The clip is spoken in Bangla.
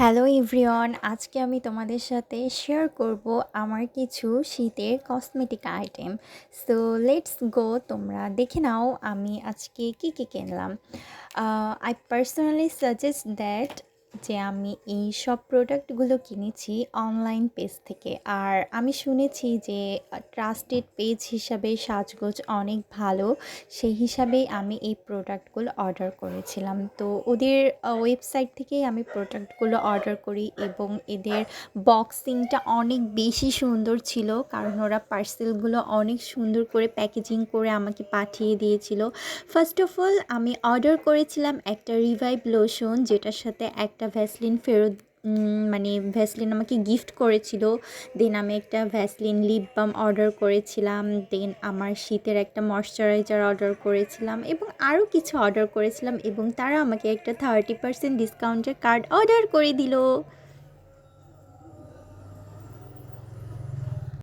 হ্যালো এভরিওয়ান, আজকে আমি তোমাদের সাথে শেয়ার করব আমার কিছু শীতের cosmetic item so let's go তোমরা দেখে নাও আমি আজকে কি কী কিনলাম। আই পার্সোনালি সাজেস্ট দ্যাট যে আমি এই সব প্রোডাক্টগুলো কিনেছি অনলাইন পেজ থেকে। আর আমি শুনেছি যে ট্রাস্টেড পেজ হিসাবে সাজগোজ অনেক ভালো। সেই হিসাবেই আমি এই প্রোডাক্টগুলো অর্ডার করেছিলাম। তো ওদের ওয়েবসাইট থেকেই আমি প্রোডাক্টগুলো অর্ডার করি এবং এদের বক্সিংটা অনেক বেশি সুন্দর ছিল। কারণ ওরা পার্সেলগুলো অনেক সুন্দর করে প্যাকেজিং করে আমাকে পাঠিয়ে দিয়েছিল। ফার্স্ট অফ অল আমি অর্ডার করেছিলাম একটা রিভাইভ লোশন যেটার সাথে একটা ভ্যাসলিন ফেরত মানে ভ্যাসলিন আমাকে গিফট করেছিল। দেন আমি একটা ভ্যাসলিন লিপ বাম অর্ডার করেছিলাম। দেন আমার শীতের একটা ময়শ্চারাইজার অর্ডার করেছিলাম এবং আরও কিছু অর্ডার করেছিলাম এবং তারা আমাকে একটা থার্টি পার্সেন্ট ডিসকাউন্টের কার্ড অর্ডার করে দিল।